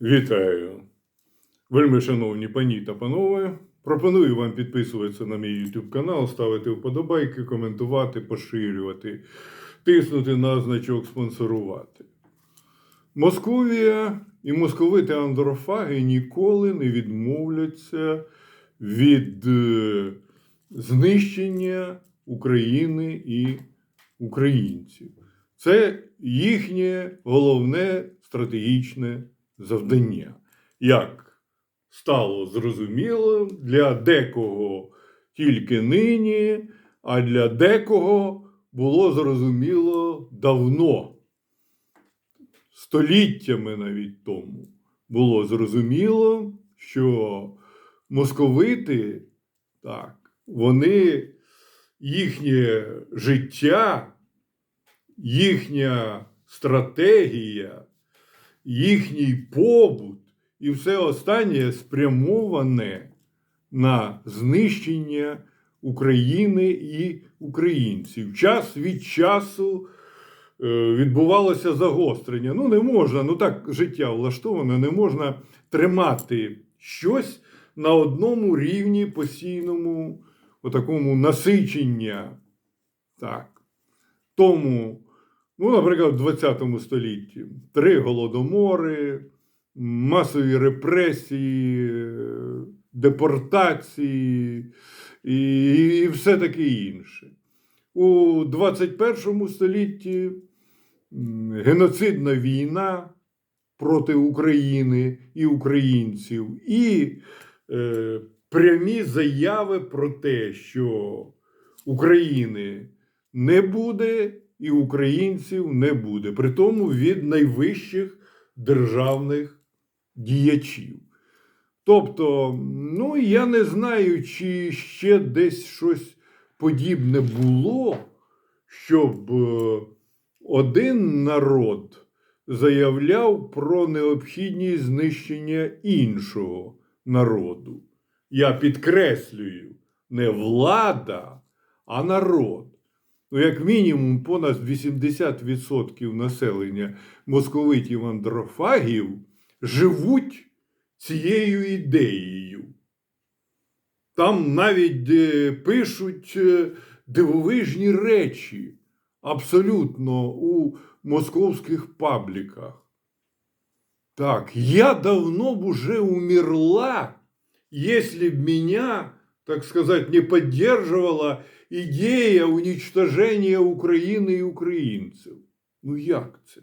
Вітаю! Вельми шановні пані та панове. Пропоную вам підписуватися на мій YouTube канал, ставити вподобайки, коментувати, поширювати, тиснути на значок спонсорувати. Московія і московити андрофаги ніколи не відмовляться від е, знищення України і українців. Це їхнє головне стратегічне завдання. Як стало зрозуміло, для декого тільки нині, а для декого було зрозуміло давно. Століттями навіть тому було зрозуміло, що московити, так, вони їхнє життя, їхня стратегія, їхній побут і все останнє спрямоване на знищення України і українців. Час від часу е, відбувалося загострення. Ну, не можна, ну так життя влаштоване, не можна тримати щось на одному рівні постійному, отакому насичення. Так. Тому, ну, наприклад, в 20 столітті три голодомори, масові репресії, депортації і, і все таке інше. У 21 столітті геноцидна війна проти України і українців, і е, прямі заяви про те, що України не буде і українців не буде, при тому від найвищих державних діячів. Тобто, ну я не знаю, чи ще десь щось подібне було, щоб е, один народ заявляв про необхідність знищення іншого народу. Я підкреслюю, не влада, а народ. Ну, як мінімум, понад 80% населення московитів андрофагів живуть цією ідеєю. Там навіть е, пишуть е, дивовижні речі абсолютно у московських пабліках. Так, я давно б уже умерла, если б меня, так сказать, не поддерживала идея уничтожения України і українців. Ну як це?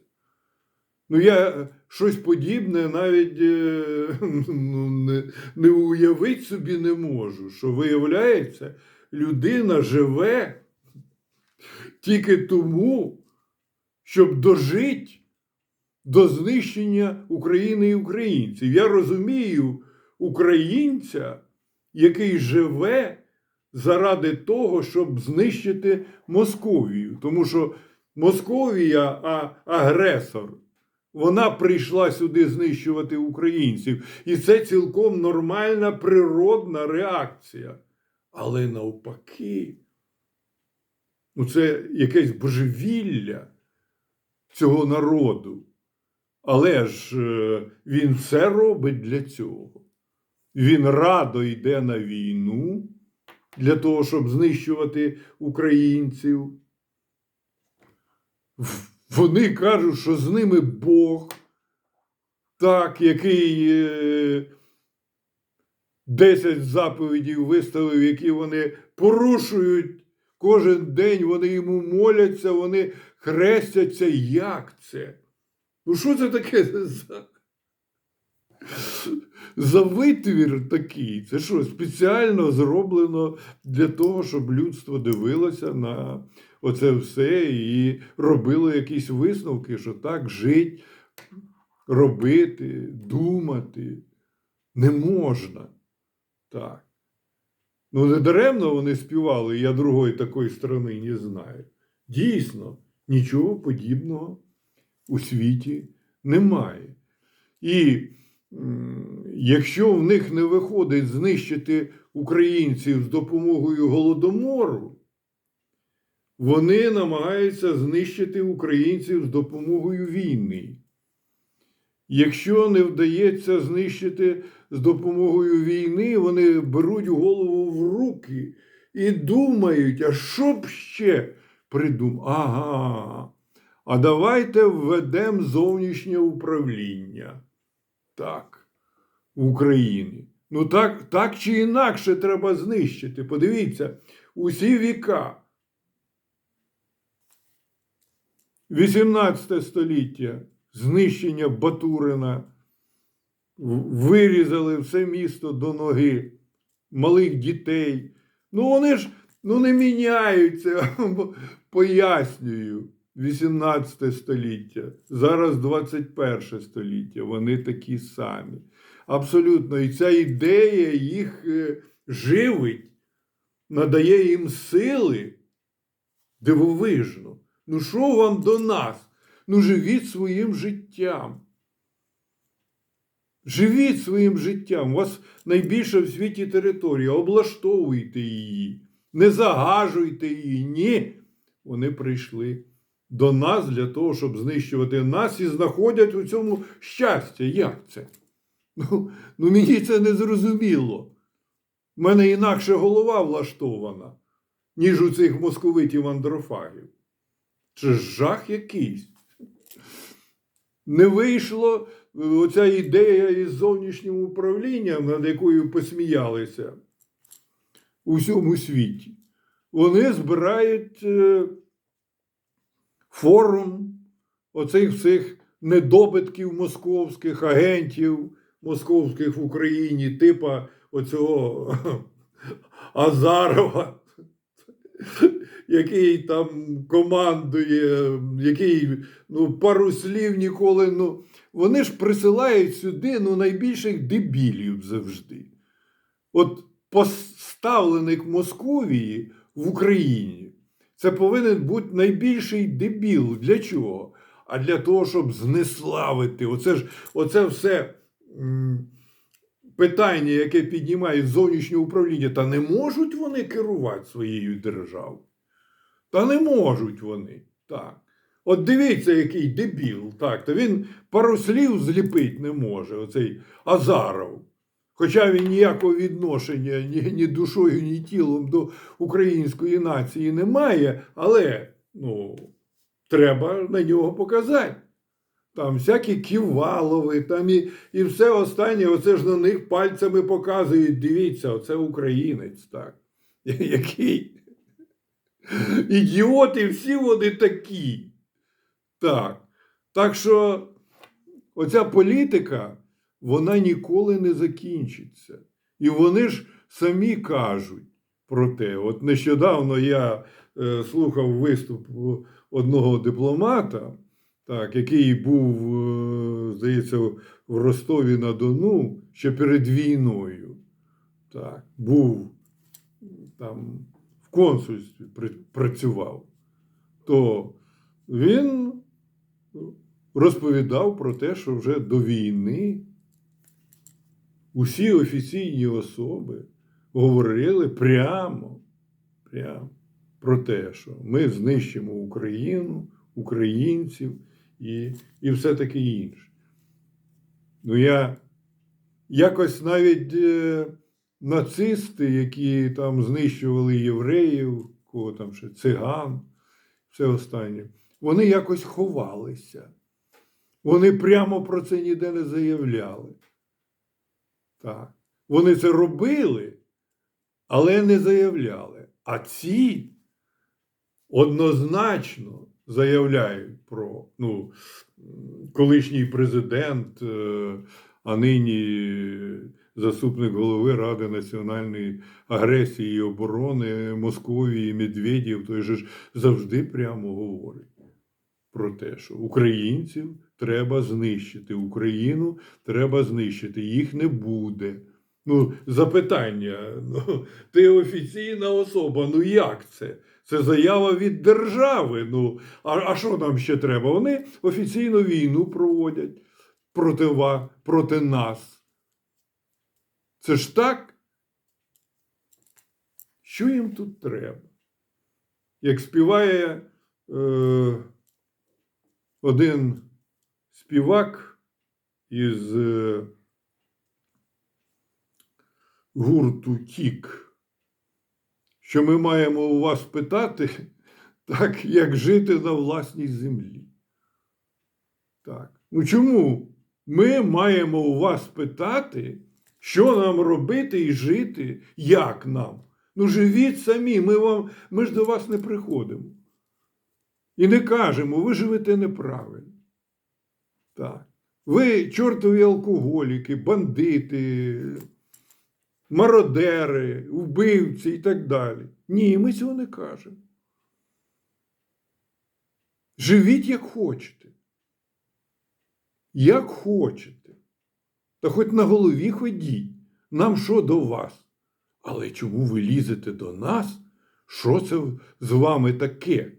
Ну, я е, щось подібне навіть е, ну, не, не уявити собі не можу, що виявляється, людина живе тільки тому, щоб дожити до знищення України і українців. Я розумію українця, який живе заради того, щоб знищити Московію. Тому що Московія, а агресор, вона прийшла сюди знищувати українців. І це цілком нормальна природна реакція. Але навпаки, ну це якесь божевілля цього народу. Але ж е, він все робить для цього. Він радо йде на війну для того, щоб знищувати українців. Вони кажуть, що з ними Бог, так, який е, 10 заповідей виставив, які вони порушують кожен день, вони йому моляться, вони хрестяться. Як це? Ну, що це таке за, за витвір такий? Це що, спеціально зроблено для того, щоб людство дивилося на оце все і робило якісь висновки, що так жить, робити, думати не можна. Так. Ну, не даремно вони співали, я другої такої сторони не знаю. Дійсно, нічого подібного у світі немає. І якщо в них не виходить знищити українців з допомогою голодомору, вони намагаються знищити українців з допомогою війни. Якщо не вдається знищити з допомогою війни, вони беруть голову в руки і думають, а що б ще придумати? Ага. А давайте введемо зовнішнє управління. Так, в Україні. Ну так, так чи інакше треба знищити. Подивіться, усі віка. 18 століття знищення Батурина, вирізали все місто до ноги, малих дітей. Ну вони ж ну, не міняються, пояснюю. 18 століття, зараз 21 століття, вони такі самі. Абсолютно. І ця ідея їх е, живить, надає їм сили дивовижно. Ну, що вам до нас? Ну, живіть своїм життям. Живіть своїм життям. У вас найбільша в світі територія. Облаштовуйте її. Не загажуйте її. Ні. Вони прийшли до нас для того, щоб знищувати нас і знаходять у цьому щастя. Як це? Ну, ну мені це не зрозуміло. У мене інакше голова влаштована, ніж у цих московитів андрофагів. Це жах якийсь. Не вийшло е, оця ідея із зовнішнім управлінням, над якою посміялися у всьому світі. Вони збирають е, форум оцих всіх недобитків московських агентів московських в Україні, типа оцього Азарова, який там командує, який ну, пару слів ніколи. Ну, вони ж присилають сюди ну, найбільших дебілів завжди. От поставленик Московії в Україні це повинен бути найбільший дебіл. Для чого? А для того, щоб знеславити. Оце ж оце все м, питання, яке піднімають зовнішнє управління, та не можуть вони керувати своєю державою. Та не можуть вони. Так. От дивіться, який дебіл. Так, та він пару слів зліпити не може, оцей Азаров. Хоча він ніякого відношення ні, ні душою, ні тілом до української нації не має, але ну, треба на нього показати. Там всякі ківалови, там і, і все останнє, оце ж на них пальцями показують. Дивіться, оце українець, так. Який? Ідіоти, всі вони такі. Так. Так що оця політика, вона ніколи не закінчиться. І вони ж самі кажуть про те. От нещодавно я е, слухав виступ одного дипломата, так, який був, е, здається, в Ростові на Дону ще перед війною. Так, був там в консульстві працював, то він розповідав про те, що вже до війни усі офіційні особи говорили прямо, прямо про те, що ми знищимо Україну, українців і, і все таке інше. Ну, я якось навіть е, нацисти, які там знищували євреїв, кого там ще циган, все останнє, вони якось ховалися. Вони прямо про це ніде не заявляли. Так. Вони це робили, але не заявляли. А ці однозначно заявляють про ну, колишній президент, е, а нині заступник голови Ради національної агресії і оборони Московії Медведєв, той же ж завжди прямо говорить про те, що українців треба знищити, Україну треба знищити, їх не буде. Ну, запитання. Ну, ти офіційна особа, ну як це? Це заява від держави. Ну, а, а що нам ще треба? Вони офіційно війну проводять проти, ва- проти нас. Це ж так? Що їм тут треба? Як співає е, один співак, із е, гурту Тік, що ми маємо у вас питати, так, як жити на власній землі. Так. Ну чому ми маємо у вас питати, що нам робити і жити, як нам? Ну, живіть самі, ми, вам, ми ж до вас не приходимо. І не кажемо, ви живете неправильно. Так. Ви чортові алкоголіки, бандити, мародери, вбивці і так далі. Ні, ми цього не кажемо. Живіть як хочете. Як хочете. Та хоч на голові ходіть. Нам що до вас? Але чому ви лізете до нас? Що це з вами таке?